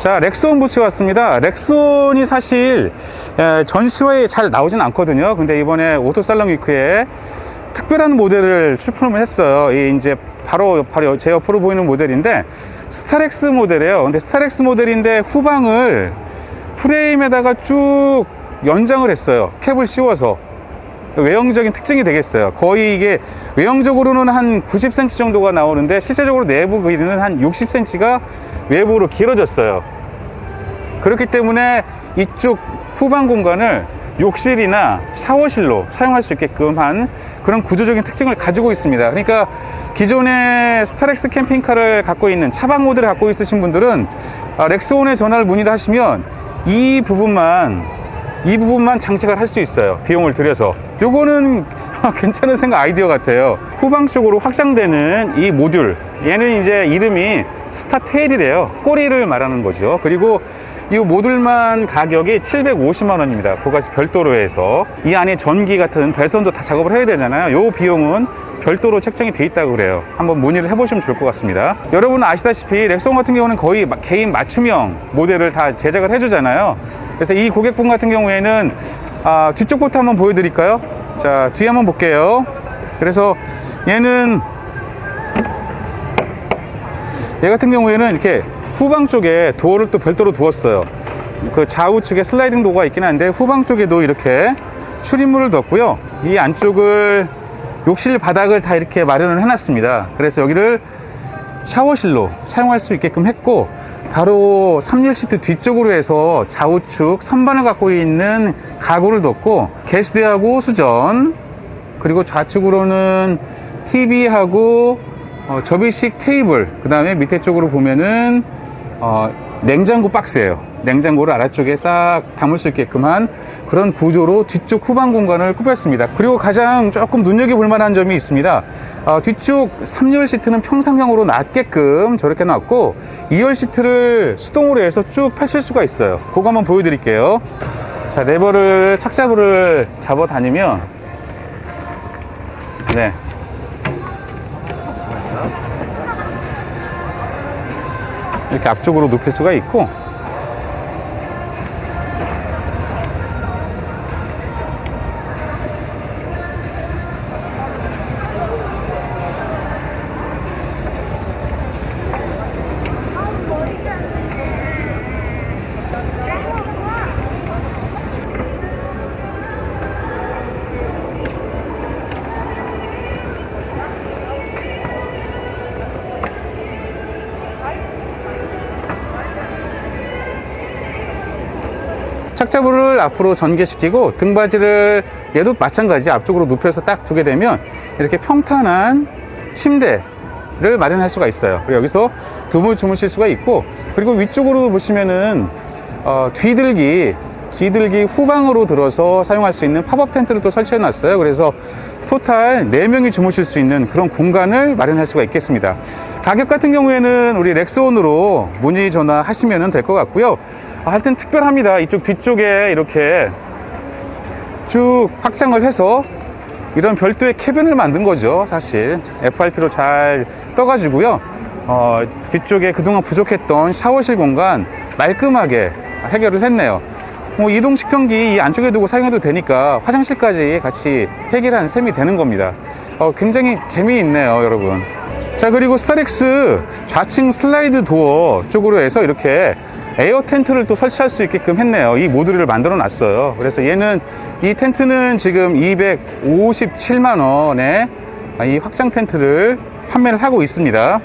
자, 렉스온 부츠에 왔습니다. 렉스온이 사실 에, 전시회에 잘 나오진 않거든요. 근데 이번에 오토살롱 위크에 특별한 모델을 출품을 했어요. 이 이제 바로 바로 제 옆으로 보이는 모델인데 스타렉스 모델이에요. 근데 스타렉스 모델인데 후방을 프레임에다가 쭉 연장을 했어요. 캡을 씌워서 외형적인 특징이 되겠어요. 거의 이게 외형적으로는 한 90cm 정도가 나오는데 실제적으로 내부 길이는 한 60cm가 외부로 길어졌어요. 그렇기 때문에 이쪽 후방 공간을 욕실이나 샤워실로 사용할 수 있게끔 한 그런 구조적인 특징을 가지고 있습니다. 그러니까 기존의 스타렉스 캠핑카를 갖고 있는 차박 모델을 갖고 있으신 분들은 아, 렉스온에 전화를 문의를 하시면 이 부분만 이 부분만 장착을 할 수 있어요. 비용을 들여서. 요거는 괜찮은 생각 아이디어 같아요. 후방 쪽으로 확장되는 이 모듈. 얘는 이제 이름이 스타테일이래요. 꼬리를 말하는 거죠. 그리고 이 모듈만 가격이 750만 원입니다. 그것이 별도로 해서 이 안에 전기 같은 배선도 다 작업을 해야 되잖아요. 요 비용은 별도로 책정이 돼 있다고 그래요. 한번 문의를 해보시면 좋을 것 같습니다. 여러분 아시다시피 렉송 같은 경우는 거의 마- 개인 맞춤형 모델을 다 제작을 해주잖아요. 그래서 이 고객분 같은 경우에는 아, 뒤쪽 포트 한번 보여드릴까요? 자, 뒤에 한번 볼게요. 그래서 얘는 얘 같은 경우에는 이렇게 후방 쪽에 도어를 또 별도로 두었어요. 그 좌우측에 슬라이딩 도어가 있긴 한데 후방 쪽에도 이렇게 출입문을 뒀고요. 이 안쪽을 욕실 바닥을 다 이렇게 마련을 해놨습니다. 그래서 여기를 샤워실로 사용할 수 있게끔 했고 바로 3열 시트 뒤쪽으로 해서 좌우측 선반을 갖고 있는 가구를 뒀고 게시대하고 수전 그리고 좌측으로는 TV하고 어, 접이식 테이블 그 다음에 밑에 쪽으로 보면은 어, 냉장고 박스예요. 냉장고를 아래쪽에 싹 담을 수 있게끔 한 그런 구조로 뒤쪽 후방 공간을 꾸몄습니다. 그리고 가장 조금 눈여겨볼 만한 점이 있습니다. 어, 뒤쪽 3열 시트는 평상형으로 낮게끔 저렇게 놨고 2열 시트를 수동으로 해서 쭉 펼칠 수가 있어요. 그거 한번 보여드릴게요. 자 레버를 착잡을 잡아 다니면 네 이렇게 앞쪽으로 눕힐 수가 있고 착자부를 앞으로 전개시키고 등받이를 얘도 마찬가지 앞쪽으로 눕혀서 딱 두게 되면 이렇게 평탄한 침대를 마련할 수가 있어요. 그리고 여기서 두분 주무실 수가 있고 그리고 위쪽으로 보시면은 어, 뒤들기 뒤들기 후방으로 들어서 사용할 수 있는 팝업 텐트를 또 설치해 놨어요. 그래서 토탈 4명이 주무실 수 있는 그런 공간을 마련할 수가 있겠습니다. 가격 같은 경우에는 우리 렉스온으로 문의 전화 하시면 될 것 같고요. 아, 하여튼 특별합니다. 이쪽 뒤쪽에 이렇게 쭉 확장을 해서 이런 별도의 캐빈을 만든 거죠. 사실 FRP로 잘 떠가지고요. 어, 뒤쪽에 그동안 부족했던 샤워실 공간 말끔하게 해결을 했네요. 뭐 이동 식편기 이 안쪽에 두고 사용해도 되니까 화장실까지 같이 해결한 셈이 되는 겁니다. 어, 굉장히 재미있네요, 여러분. 자, 그리고 스타렉스 좌측 슬라이드 도어 쪽으로 해서 이렇게 에어 텐트를 또 설치할 수 있게끔 했네요. 이 모듈을 만들어 놨어요. 그래서 얘는 이 텐트는 지금 257만 원에 이 확장 텐트를 판매를 하고 있습니다.